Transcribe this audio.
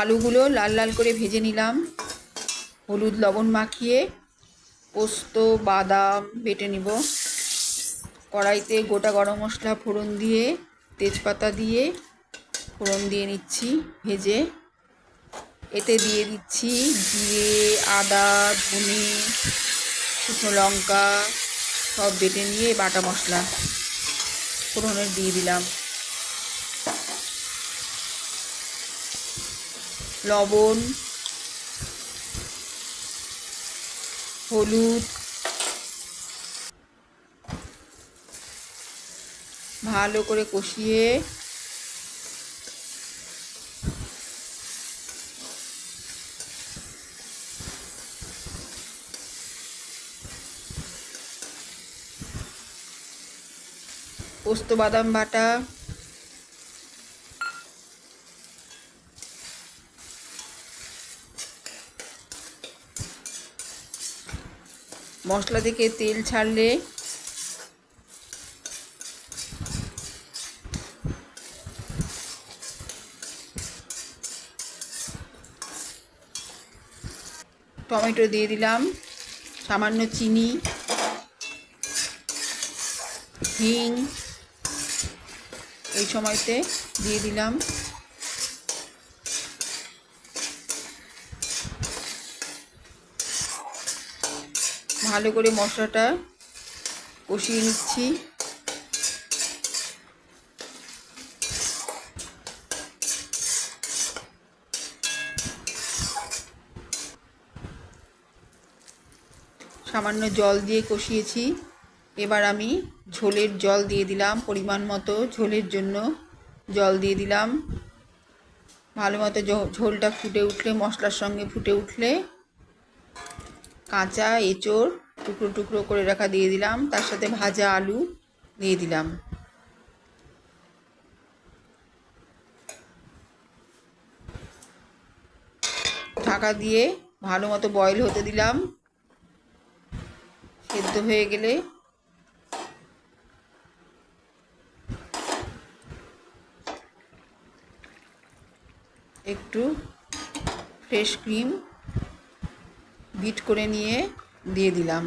আলুগুলো লাল লাল করে ভেজে নিলাম। হলুদ লবণ মাখিয়ে পোস্ত, বাদাম বেটে নিব। কড়াইতে গোটা গরম মশলা ফোড়ন দিয়ে, তেজপাতা দিয়ে ফোড়ন দিয়ে নিচ্ছি ভেজে। এতে দিয়ে দিচ্ছি জিরে আদা, ধনে, শুকনো লঙ্কা, সব বেটে নিয়ে বাটা মশলা ফোড়নের দিয়ে দিলাম। লবণ, হলুদ, ভালো করে কষিয়ে পোস্ত বাদাম বাটা। মশলা থেকে তেল ছাড়লে টমেটো দিয়ে দিলাম সামান্য চিনি হিং এই সময়তে দিয়ে দিলাম। ভালো করে মশলাটা কষিয়ে নিচ্ছি। সামান্য জল দিয়ে কষিয়েছি। এবার আমি ঝোলের জল দিয়ে দিলাম, পরিমাণ মতো ঝোলের জন্য জল দিয়ে দিলাম। ভালো মতো ঝোলটা ফুটে উঠলে, মশলার সঙ্গে ফুটে উঠলে কাঁচা এঁচোড় টুকরো টুকরো করে রাখা দিয়ে দিলাম, তার সাথে ভাজা আলু দিয়ে দিলাম। ঢাকা দিয়ে ভালো মতো বয়েল হতে দিলাম। সেদ্ধ হয়ে গেলে একটু ফ্রেশ ক্রিম বিট করে নিয়ে দিয়ে দিলাম।